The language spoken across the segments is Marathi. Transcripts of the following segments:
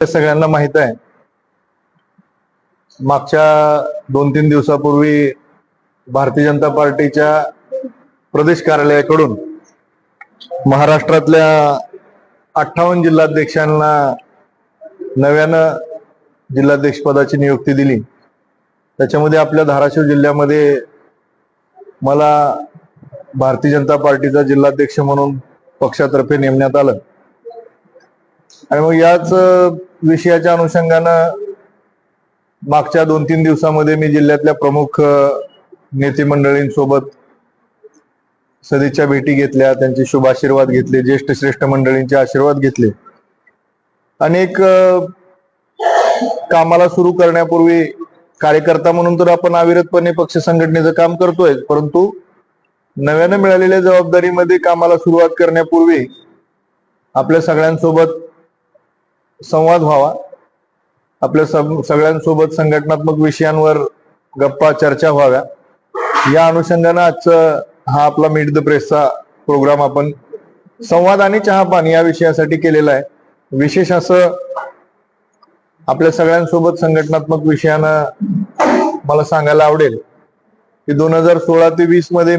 सगळ्यांना माहीत आहे. मागच्या दोन तीन दिवसापूर्वी भारतीय जनता पार्टीच्या प्रदेश कार्यालयाकडून महाराष्ट्रातल्या अठ्ठावन्न जिल्हाध्यक्षांना नव्यानं जिल्हाध्यक्ष पदाची नियुक्ती दिली. त्याच्यामध्ये आपल्या धाराशिव जिल्ह्यामध्ये मला भारतीय जनता पार्टीचा जिल्हाध्यक्ष म्हणून पक्षातर्फे नेमण्यात आलं. आणि मग याच विषयाच्या अनुषंगानं मागच्या दोन तीन दिवसामध्ये मी जिल्ह्यातल्या प्रमुख नेते मंडळींसोबत सदिच्छा भेटी घेतल्या त्यांचे शुभ आशीर्वाद घेतले ज्येष्ठ श्रेष्ठ मंडळींचे आशीर्वाद घेतले. अनेक कामाला सुरू करण्यापूर्वी कार्यकर्ता म्हणून तर आपण अविरतपणे पक्ष संघटनेचं काम करतोय परंतु नव्यानं मिळालेल्या जबाबदारीमध्ये कामाला सुरुवात करण्यापूर्वी आपल्या सगळ्यांसोबत संवाद व्हावा. आपल्या सगळ्यांसोबत संघटनात्मक विषयांवर गप्पा चर्चा व्हाव्या. या अनुषंगानं आजचं हा आपला मीट द प्रेसचा प्रोग्राम आपण संवाद आणि चहापान या विषयासाठी केलेला आहे. विशेष असं आपल्या सगळ्यांसोबत संघटनात्मक विषयानं मला सांगायला आवडेल की दोन हजार सोळा ते वीसमध्ये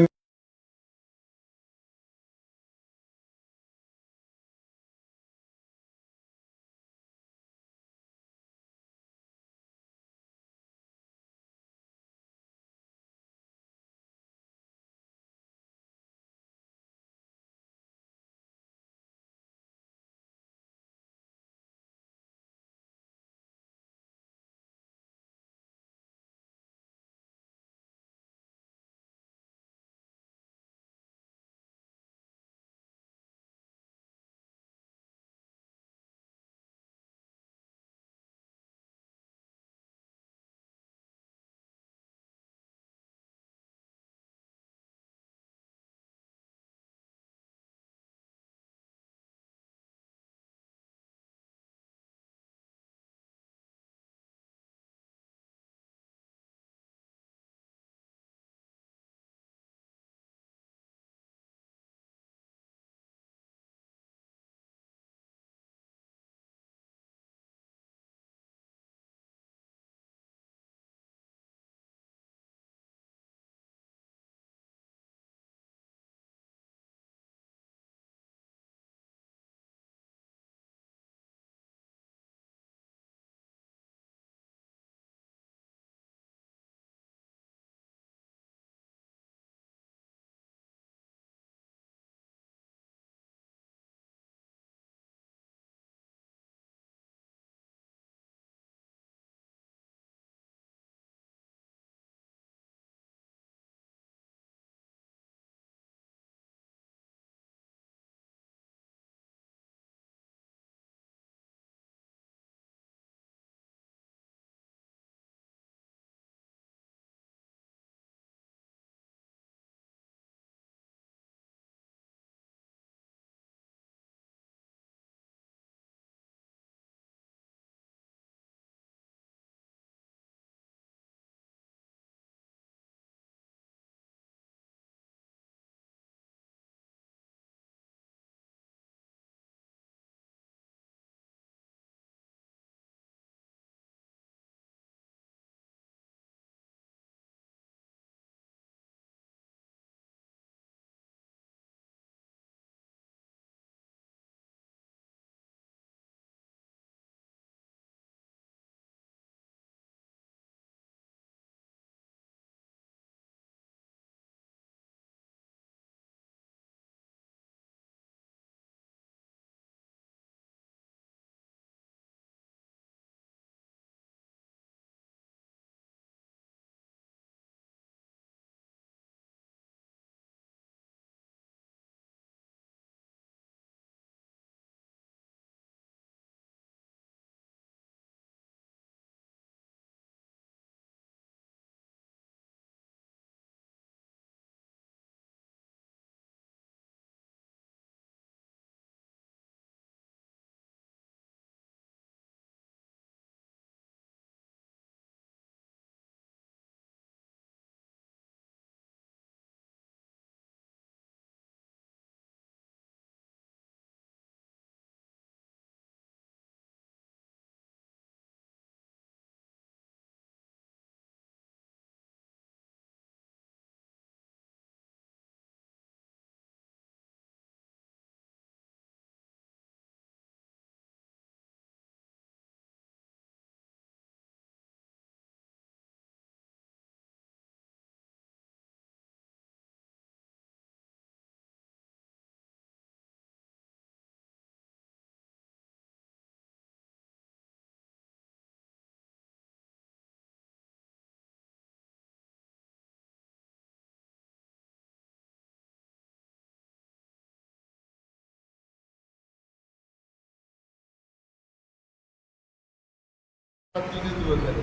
तीनच दिवस झाले.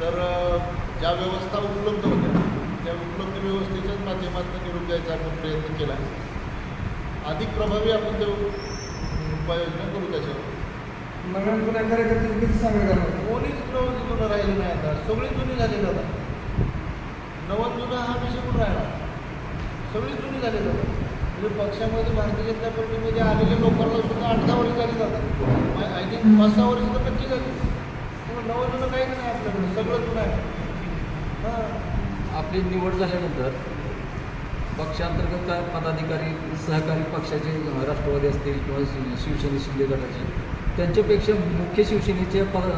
तर ज्या व्यवस्था उपलब्ध होत्या त्या उपलब्ध व्यवस्थेच्याच माध्यमातून निरोप द्यायचा आपण प्रयत्न केला. अधिक प्रभावी आपण ते उपाययोजना करू त्याच्यावर. नवीन जुन्या कार्यकर्ते किती सांगण्यात आलं कोणीच नवं जुनं राहिलं नाही आता. सगळी जुनी झालेलं आता. नवं जुनं हा विषय कुठं राहिला सगळी जुनी झालेलं आता. म्हणजे पक्षामध्ये भारतीय जनता पार्टीमध्ये आलेल्या लोकांना सुद्धा आठ दहा वर्ष झाली जातात. आय थिंक पाच सहा वर्ष तर नक्की झाली. नवं जुनं काही नाही आपल्याकडे सगळं जुनं आहे. हां. आपली निवड झाल्यानंतर पक्षांतर्गत काय पदाधिकारी सहकारी पक्षाचे राष्ट्रवादी असतील किंवा शि- शिवसेने शिंदे गटाचे त्यांच्यापेक्षा मुख्य शिवसेनेचे पद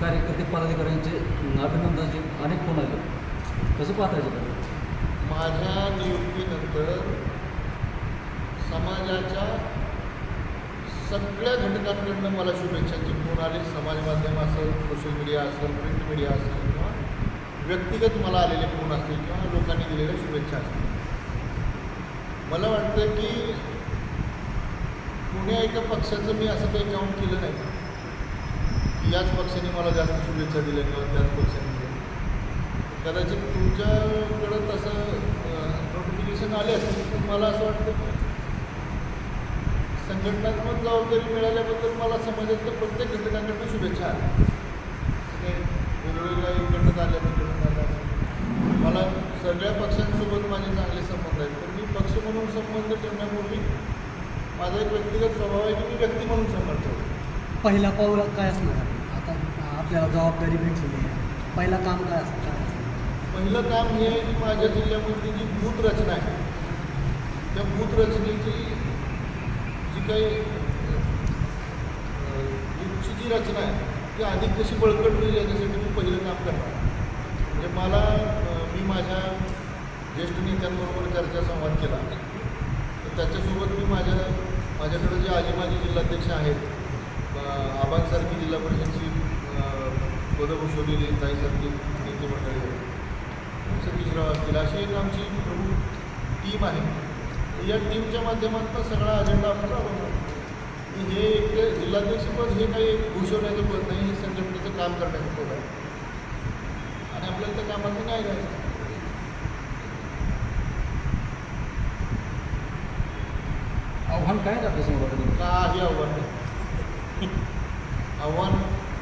कार्यकर्ते पदाधिकाऱ्यांचे अभिनंदनाचे अनेक फोन आले. कसं पाहतायचं माझ्या नियुक्तीनंतर समाजाच्या सगळ्या घटकांकडनं मला शुभेच्छांची फोन आले समाज माध्यम असेल सोशल मीडिया असेल प्रिंट मीडिया असेल किंवा व्यक्तिगत मला आलेले फोन असतील किंवा लोकांनी दिलेल्या शुभेच्छा असतील. मला वाटतं की कुण्या एका पक्षाचं मी असं काही काउंट केलं नाही. की याच पक्षाने मला जास्त शुभेच्छा दिल्या किंवा त्याच पक्षाने दिल्या. कदाचित तुमच्याकडं तसं नोटिफिकेशन आले असेल पण मला असं वाटतं की संघटनात्मक जबाबदारी मिळाल्याबद्दल मला समाजातल्या प्रत्येक घटकांकडून शुभेच्छा आल्या सगळे वेगवेगळ्या इकडनं आल्या तिकडनं आल्या मला सगळ्या पक्षांसोबत माझे चांगले संबंध आहेत. पण मी पक्ष म्हणून संबंध ठेवण्यापूर्वी माझा एक व्यक्तिगत स्वभाव आहे की मी व्यक्ती म्हणून संबंध ठेवतो पहिला पाऊल काय असणार? आता आपल्याला जबाबदारी भेटलेली आहे. पहिला काम काय असणार? पहिलं काम हे आहे की माझ्या जिल्ह्यामधली जी भूत रचना आहे त्या भूत रचनेची जी काही अं, जी रचना आहे ती अधिक कशी बळकट होईल याच्यासाठी मी पहिलं काम करणार. म्हणजे मला मी माझ्या ज्येष्ठ नेत्यांबरोबर चर्चा संवाद केला. तर त्याच्यासोबत मी माझ्या माझ्याकडे जे आजी माजी जिल्हाध्यक्ष आहेत आबांसारखी जिल्हा परिषदची अं, पदं भूषवलेली ताईसारखी नेते मंडळी आहेत सतीशराव असतील. अशी एक आमची प्रमुख टीम आहे. या टीमच्या माध्यमातून सगळा अजेंडा आपण राबवणार हे एक जिल्हाध्यक्षपद हे काही एक घोषवण्याचं पद नाही हे संघटनेचं काम करण्याचं पद आहे. आणि आपल्याला त्या कामातून नाही घ्यायचं आव्हान काय आपल्यासमोर काही आव्हान नाही. आव्हान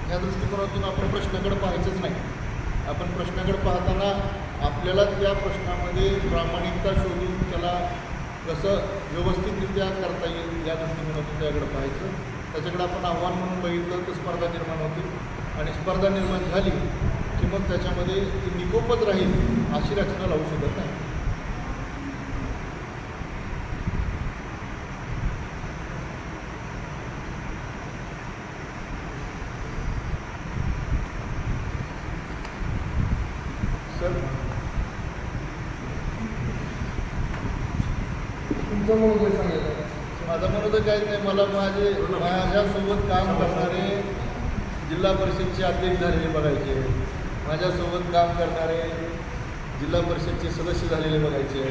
ह्या दृष्टिकोनातून आपण प्रश्नाकडे पाहायचंच नाही. आपण प्रश्नाकडे पाहताना आपल्याला त्या प्रश्नामध्ये प्रामाणिकता शोधून त्याला कसं व्यवस्थितरित्या करता येईल या दृष्टिकोनातून त्याकडे पाहायचं. त्याच्याकडे आपण आव्हान म्हणून बघितलं तर स्पर्धा निर्माण होते. आणि स्पर्धा निर्माण झाली की मग त्याच्यामध्ये ती निकोपच राहील अशी रचना लावू शकत नाही सर तुमचं म्हणून सांगितलं माझं म्हणत काहीच नाही. मला माझे माझ्यासोबत काम करणारे जिल्हा परिषदचे अध्यक्ष झालेले बघायचे. माझ्यासोबत काम करणारे जिल्हा परिषदचे सदस्य झालेले बघायचे.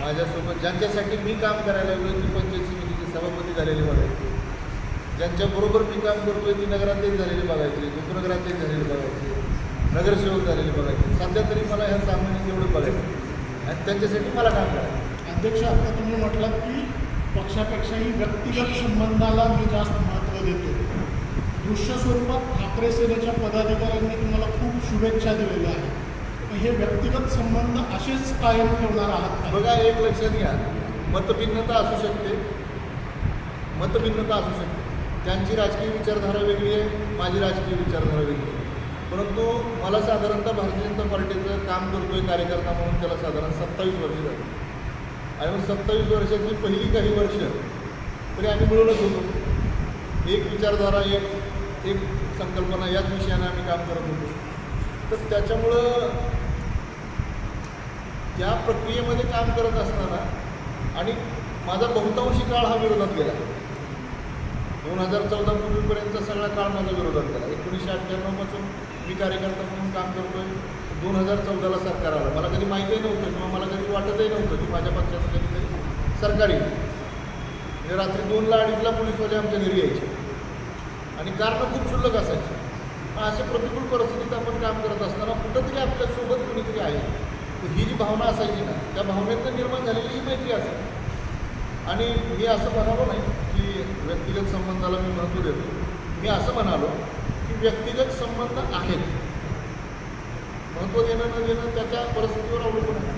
माझ्यासोबत ज्यांच्यासाठी मी काम करायला लागलो ती पंचायत समितीचे सभापती झालेले बघायचे. ज्यांच्याबरोबर मी काम करतोय ती नगराध्यक्ष झालेले बघायचे उपनगराध्यक्ष झालेले बघायचे नगरसेवक झालेले बघायचे. सध्या तरी मला ह्या सामान्य तेवढं बघायचं आणि त्यांच्यासाठी मला काम करायचं अध्यक्ष आता तुम्ही म्हटलात की पक्षापेक्षाही व्यक्तिगत संबंधाला मी जास्त महत्त्व देतो. दृश्य स्वरूपात ठाकरे सेनेच्या पदाधिकाऱ्यांनी तुम्हाला खूप शुभेच्छा दिलेल्या आहेत. हे व्यक्तिगत संबंध असेच कायम ठेवणार आहात बघा एक लक्षात घ्या. मतभिन्नता असू शकते. मतभिन्नता असू शकते. त्यांची राजकीय विचारधारा वेगळी आहे माझी राजकीय विचारधारा वेगळी आहे. परंतु मला साधारणतः भारतीय जनता पार्टीचं काम करतोय कार्यकर्ता म्हणून त्याला साधारण सत्तावीस वर्ष झाली. आणि मग सत्तावीस वर्षातली पहिली काही वर्ष तरी आम्ही मिळूनच होतो. एक विचारधारा एक एक संकल्पना याच विषयाने आम्ही काम करत होतो. तर त्याच्यामुळं त्या प्रक्रियेमध्ये काम करत असताना आणि माझा बहुतांशी काळ हा विरोधात गेला. दोन हजार चौदा पूर्वीपर्यंतचा सगळा काळ माझा विरोधात गेला. एकोणीसशे अठ्ठ्याण्णवपासून मी कार्यकर्ता म्हणून काम करतोय. दोन हजार चौदाला सरकार आलं. मला कधी माहितीही नव्हतं किंवा मला कधी वाटतही नव्हतं की माझ्या पक्षाचं कधीतरी सरकार येईल. म्हणजे रात्री दोनला अडीचला पोलीसवाले आमच्या घरी यायचे. आणि कारणं खूप शुल्लक असायची. असे अशा प्रतिकूल परिस्थितीत आपण काम करत असताना कुठंतरी आपल्यासोबत कुणीतरी आहे. तर ही जी भावना असायची ना त्या भावनेतनं निर्माण झालेली ही मैत्री असेल आणि मी असं म्हणालो नाही की व्यक्तिगत संबंधाला मी महत्त्व देतो. मी असं म्हणालो की व्यक्तिगत संबंध आहेत. महत्त्व देणं न देणं त्याच्या परिस्थितीवर अवलंबून आहे.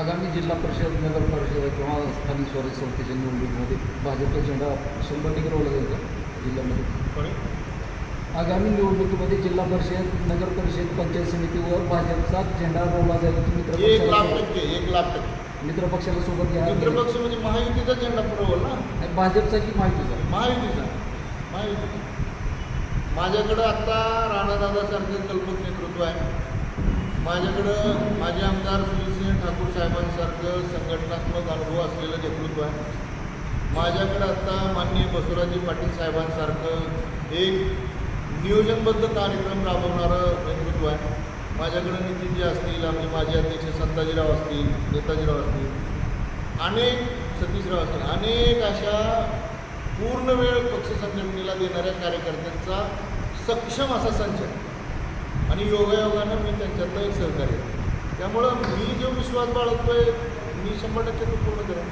आगामी जिल्हा परिषद नगर परिषद किंवा स्थानिक स्वराज्य संस्थेच्या निवडणुकीमध्ये भाजपचा झेंडा शंभर टक्के रोवला जाईल का जिल्ह्यामध्ये? आगामी निवडणुकीमध्ये जिल्हा परिषद नगर परिषद पंचायत समितीवर भाजपचा झेंडा रोवला जाईल. की एक लाख मित्र टक्के एक लाख टक्के. मित्रपक्षाला सोबत घ्या. मित्रपक्ष म्हणजे महायुतीचा झेंडा पुरवल ना? भाजपचा की माहितीचा महायुतीचा. महायुतीचा. माझ्याकडं आत्ता राणादादासारखं कल्पक नेतृत्व आहे. माझ्याकडं माझे आमदार सुनीलसिंह ठाकूर साहेबांसारखं संघटनात्मक अनुभव असलेलं नेतृत्व आहे. माझ्याकडं आत्ता माननीय बसवराजी पाटील साहेबांसारखं एक नियोजनबद्ध कार्यक्रम राबवणारं नेतृत्व आहे. माझ्याकडं नितीनजी असतील आमचे माजी अध्यक्ष संताजीराव असतील नेताजीराव असतील अनेक सतीशराव असतील अनेक अशा पूर्ण वेळ पक्ष संघटनेला देणाऱ्या कार्यकर्त्यांचा सक्षम असा संच आणि योगायोगानं मी त्यांच्यातलं एक सहकार्य त्यामुळं मी जो विश्वास बाळगतोय मी शंभर टक्के तो पूर्ण करेन.